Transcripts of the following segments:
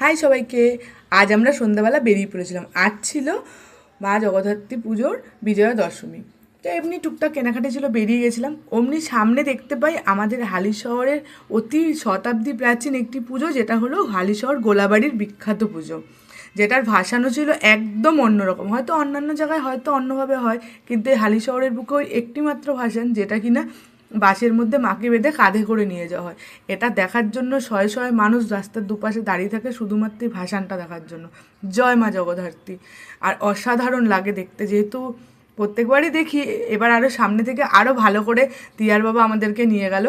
High সবাইকে। আজ আমরা সন্ধ্যাবেলা বেরিয়ে পড়েছিলাম। আজ ছিল মা জগদ্ধাত্রী পুজোর বিজয়া দশমী। তো এমনি টুকটাক কেনাকাটি ছিল, বেরিয়ে গেছিলাম। অমনি সামনে দেখতে পাই আমাদের হালি শহরের অতি শতাব্দী প্রাচীন একটি পুজো, যেটা হলো হালি শহর গোলাবাড়ির বিখ্যাত পুজো। যেটার ভাসানো ছিল একদম অন্যরকম। হয়তো অন্যান্য জায়গায় হয়তো অন্যভাবে হয়, কিন্তু হালি শহরের বুকে ওই একটি মাত্র ভাসান, যেটা কিনা বাসের মধ্যে মাকে বেঁধে কাঁধে করে নিয়ে যাওয়া হয়। এটা দেখার জন্য শয়ে শয়ে মানুষ রাস্তার দুপাশে দাঁড়িয়ে থাকে শুধুমাত্র ভাসানটা দেখার জন্য। জয় মা জগদ্ধাত্রী। আর অসাধারণ লাগে দেখতে। যেহেতু প্রত্যেকবারই দেখি, এবার আরও সামনে থেকে আরও ভালো করে তিয়ার বাবা আমাদেরকে নিয়ে গেল।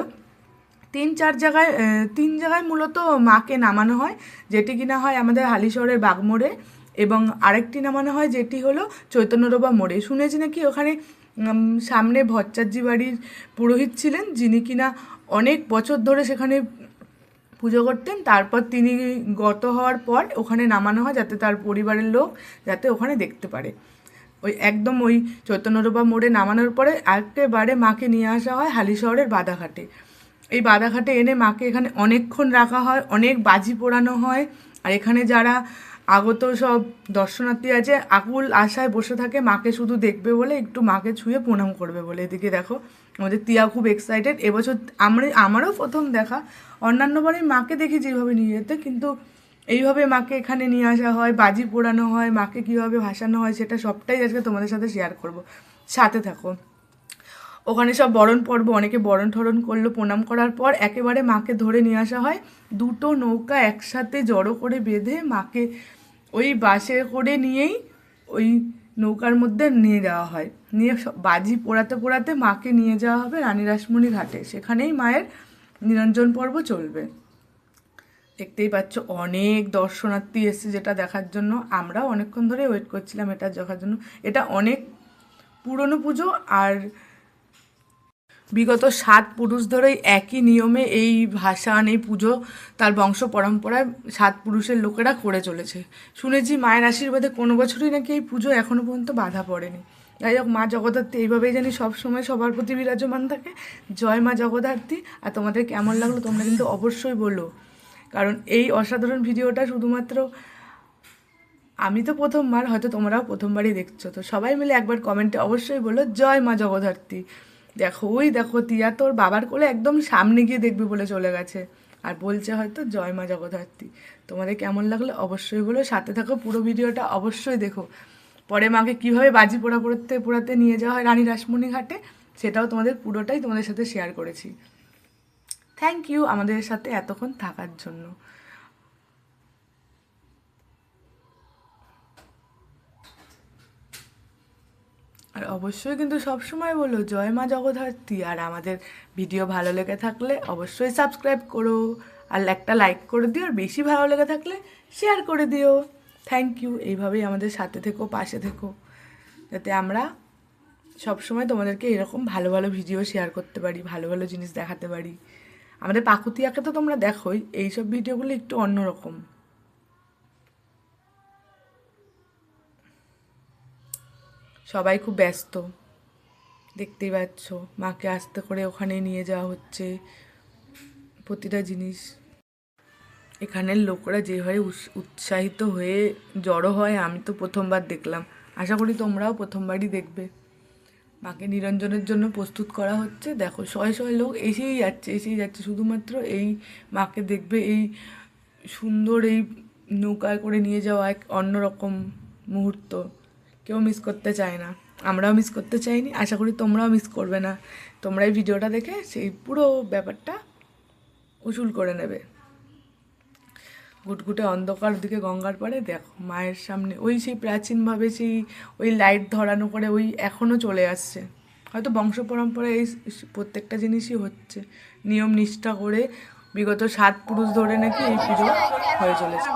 তিন, চার জায়গায় তিন জায়গায় মূলত মাকে নামানো হয়, যেটি কিনা হয় আমাদের হালিশহরের বাগমোড়ে এবং আরেকটি নামানো হয় যেটি হলো চৈতন্যরোবা মোড়ে। শুনেছি নাকি ওখানে সামনে ভট্টাচার্যি বাড়ির পুরোহিত ছিলেন, যিনি কিনা অনেক বছর ধরে সেখানে পুজো করতেন। তারপর তিনি গত হওয়ার পর ওখানে নামানো হয় যাতে তার পরিবারের লোক যাতে ওখানে দেখতে পারে। ওই একদম ওই চৈতন্যরূপা মোড়ে নামানোর পরে একেবারে মাকে নিয়ে আসা হয় হালি শহরের বাদাঘাটে। এই বাদাঘাটে এনে মাকে এখানে অনেকক্ষণ রাখা হয়, অনেক বাজি পোড়ানো হয়। আর এখানে যারা আগত সব দর্শনার্থী আছে, আকুল আশায় বসে থাকে, মাকে শুধু দেখবে বলে, একটু মাকে ছুঁয়ে প্রণাম করবে বলে। এদিকে দেখো, আমাদের তিয়া খুব এক্সাইটেড এবছর আমরা, আমারও প্রথম দেখা। অন্যান্যবারই মাকে দেখি যেভাবে নিয়ে যেতে, কিন্তু এইভাবে মাকে এখানে নিয়ে আসা হয়, বাজি পোড়ানো হয়, মাকে কীভাবে ভাসানো হয়, সেটা সবটাই আজকে তোমাদের সাথে শেয়ার করব। সাথে থাকো। ওখানে সব বরণ পর্ব, অনেকে বরণ ঠরণ করল প্রণাম করার পর, একেবারে মাকে ধরে নিয়ে আসা হয়। দুটো নৌকা একসাথে জড়ো করে বেঁধে মাকে ওই বাসে করে নিয়েই ওই নৌকার মধ্যে নিয়ে যাওয়া হয়। নিয়ে বাজি পোড়াতে পোড়াতে মাকে নিয়ে যাওয়া হবে রানী রাসমণি ঘাটে সেখানেই মায়ের নিরঞ্জন পর্ব চলবে। দেখতেই পাচ্ছ, অনেক দর্শনার্থী এসছে যেটা দেখার জন্য। আমরাও অনেকক্ষণ ধরে ওয়েট করছিলাম এটা দেখার জন্য। এটা অনেক পুরনো পুজো আর বিগত সাত পুরুষ ধরেই একই নিয়মে এই ভাসান এই পুজো তার বংশ পরম্পরায় সাত পুরুষের লোকেরা করে চলেছে। শুনেছি মায়ের আশীর্বাদে কোনো বছরই নাকি এই পুজো এখনও পর্যন্ত বাধা পড়েনি। যাই হোক, মা জগদ্ধাত্রী এইভাবেই জানি সবসময় সবার প্রতি বিরাজমান থাকে। জয় মা জগদ্ধাত্রী। আর তোমাদের কেমন লাগল তোমরা কিন্তু অবশ্যই বলো। কারণ এই অসাধারণ ভিডিওটা শুধুমাত্র আমি তো প্রথমবার, হয়তো তোমরাও প্রথমবারই দেখছ। তো সবাই মিলে একবার কমেন্টে অবশ্যই বলো, জয় মা জগদ্ধাত্রী। দেখো, ওই দেখো তিয়া তোর বাবার কোলে একদম সামনে গিয়ে দেখবে বলে চলে গেছে। আর বলছে হয়তো, জয় মা জগদ্ধাত্রী। তোমাদের কেমন লাগল অবশ্যই বলো, সাথে থাকো পুরো ভিডিওটা অবশ্যই দেখো। পরে মাকে কীভাবে বাজি পোড়া পোড়াতে পোড়াতে নিয়ে যাওয়া হয় রানী রাসমণি ঘাটে, সেটাও তোমাদের পুরোটাই তোমাদের সাথে শেয়ার করেছি। থ্যাংক ইউ আমাদের সাথে এতক্ষণ থাকার জন্য। আর অবশ্যই কিন্তু সবসময় বলো, জয় মা জগদ্ধাত্রী। আর আমাদের ভিডিও ভালো লেগে থাকলে অবশ্যই সাবস্ক্রাইব করো, আর একটা লাইক করে দিও, আর বেশি ভালো লেগে থাকলে শেয়ার করে দিও। থ্যাংক ইউ এইভাবেই আমাদের সাথে থেকো, পাশে থেকো। যাতে আমরা সবসময় তোমাদেরকে এরকম ভালো ভালো ভিডিও শেয়ার করতে পারি, ভালো ভালো জিনিস দেখাতে পারি। আমাদের পাকুতিয়াকে তো তোমরা দেখোই, এইসব ভিডিওগুলো একটু অন্যরকম। সবাই খুব ব্যস্ত। দেখতেই পাচ্ছ, মাকে আস্তে করে ওখানে নিয়ে যাওয়া হচ্ছে প্রতিটা জিনিস। এখানের লোকরা যেভাবে উৎস- উৎসাহিত হয়ে জড়ো হয়, আমি তো প্রথমবার দেখলাম। আশা করি তোমরাও প্রথমবারই দেখবে। মাকে নিরঞ্জনের জন্য প্রস্তুত করা হচ্ছে। দেখো, শয়ে শয়ে লোক এসেই যাচ্ছে এসেই যাচ্ছে। শুধুমাত্র এই মাকে দেখবে, এই সুন্দর এই নৌকায় করে নিয়ে যাওয়া এক অন্যরকম মুহূর্ত। কেউ মিস করতে চায় না। আমরাও মিস করতে চাইনি, আশা করি তোমরাও মিস করবে না। তোমরা এই ভিডিওটা দেখে সেই পুরো ব্যাপারটা উসুল করে নেবে। গুটগুটে অন্ধকার দিকে গঙ্গার পরে দেখো, মায়ের সামনে ওই সেই প্রাচীনভাবে সেই ওই লাইট ধরানো করে ওই এখনও চলে আসছে। হয়তো বংশ পরম্পরায় এই প্রত্যেকটা জিনিসই হচ্ছে। নিয়ম নিষ্ঠা করে বিগত সাত পুরুষ ধরে নাকি এই পুজো হয়ে চলেছে।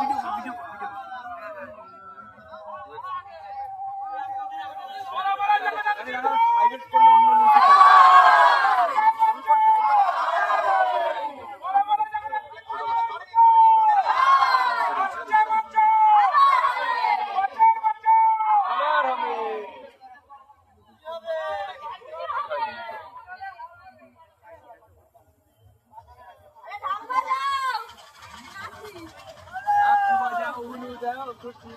Thank you.